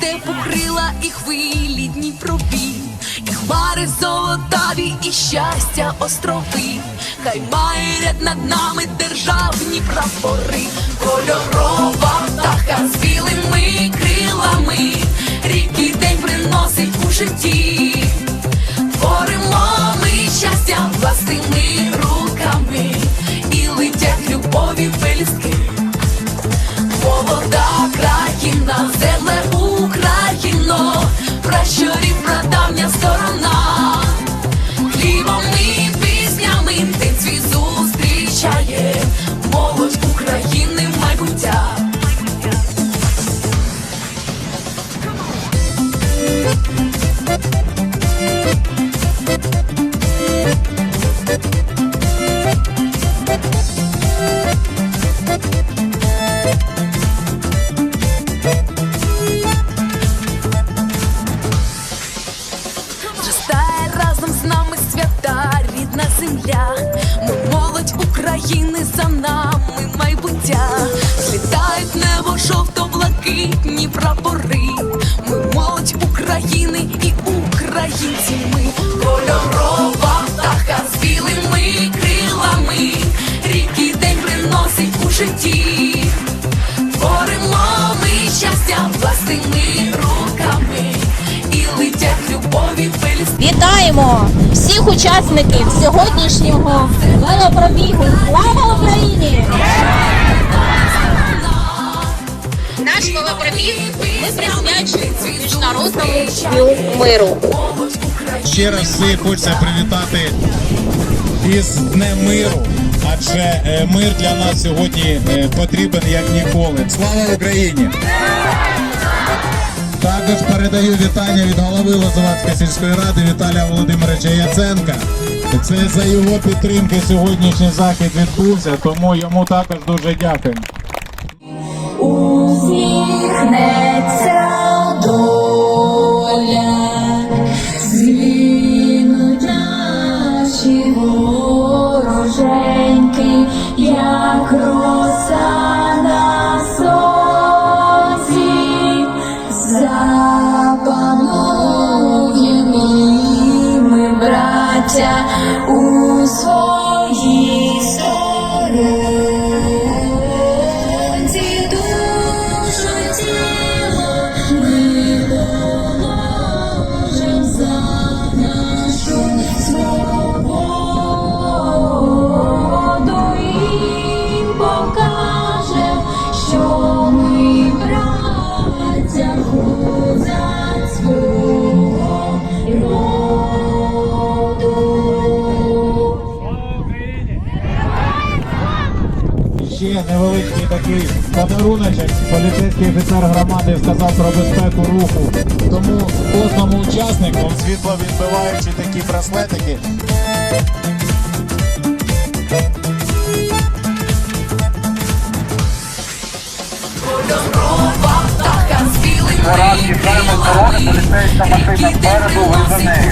те покрила і хвилі дні пробі, і хмари золотаві, і щастя острови, хай має ряд над нами державні прапори. Земля. Ми молодь України за нами майбуття. Злітають небо жовто-блакитні прапори. Ми молодь України і українці. Ми кольорова Вітаємо всіх учасників сьогоднішнього велопробігу. Слава Україні! Наш велопробіг ми присвячуємо міжнародному дню миру. Ще раз всіх хочеться привітати із Днем миру, адже е, мир для нас сьогодні е, потрібен як ніколи. Слава Україні! Також передаю вітання від голови Лозовацької сільської ради Віталія Володимировича Яценка. Це за його підтримки сьогоднішній захід відбувся, тому йому також дуже дякую. Усміхнеться доля, згинуть наші як роса браття, такий подаруночок. Поліцейський офіцер громади сказав про безпеку руху. Тому кожному учаснику світловідбиваючи такі браслетики. Зараз їжджаємо з поліцейська машина спереду, ви за нею.